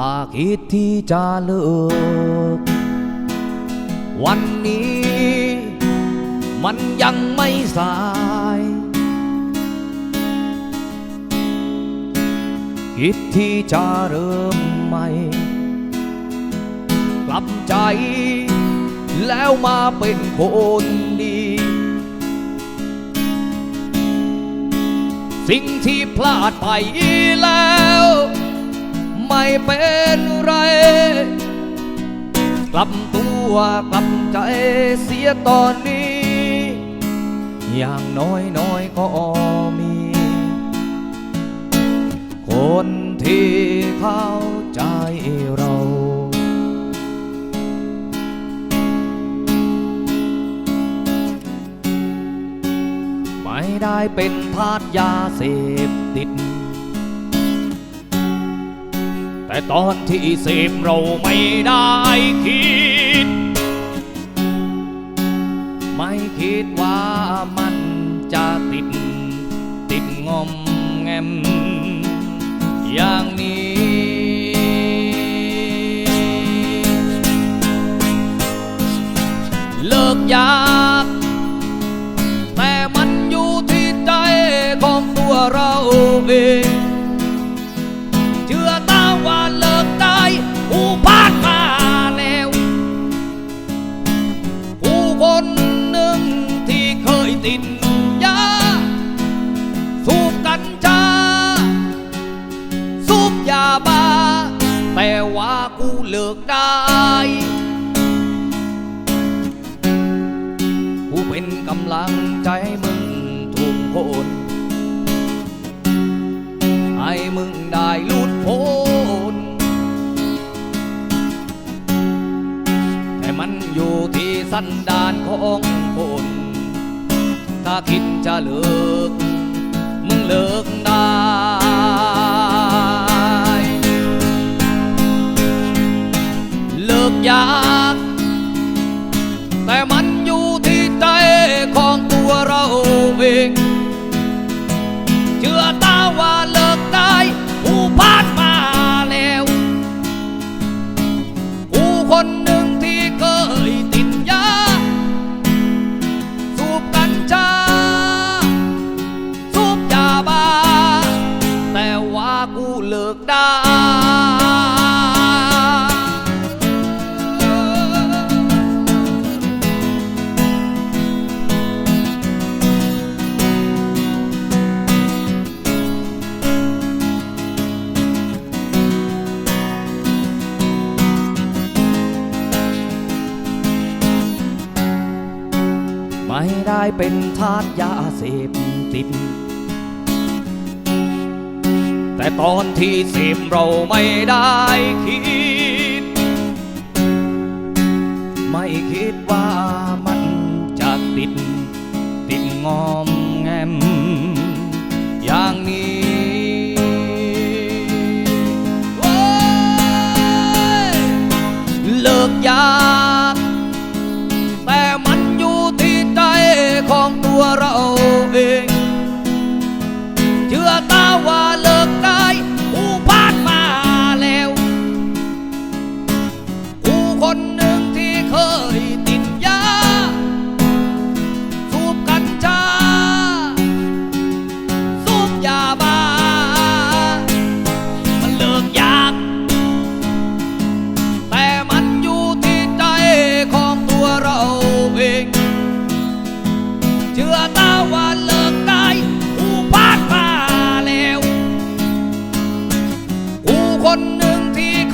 ถ้าคิดที่จะเลิก วันนี้ มันยังไม่สาย คิดที่จะเริ่มใหม่ กลับใจ แล้วมาเป็นคนดี สิ่งที่พลาดไปแล้ว ไม่เป็นไร กลับตัวกลับใจเสียตอนนี้ อย่างน้อยน้อยๆก็มี คนที่เข้าใจเราไม่ได้เป็นทาสยาเสพติด แต่ตอนที่เสพเราไม่ได้คิด ไม่คิดว่ามันจะติด ติดงอมแงม อย่างนี้ เลิกยากแต่มันอยู่ที่ใจของตัวเราเอง บ้า แต่ว่ากูเลิกได้ กูเป็นกำลังใจมึงทุกคนให้มึงได้หลุดพ้นแต่มันอยู่ที่สันดานของคน ถ้าคิดจะเลิก ไม่ได้เป็นทาสยาเสพติด แต่ตอนที่เสพเราไม่ได้คิด ไม่คิดว่ามันจะติด ติดงอม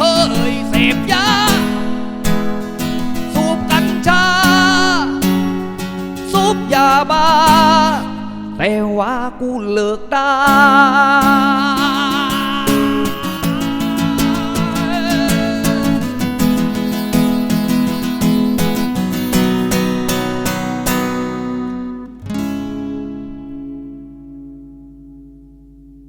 เคยเสพยา สูบกัญชา สูบยาบ้าแต่ว่ากูเลิกได้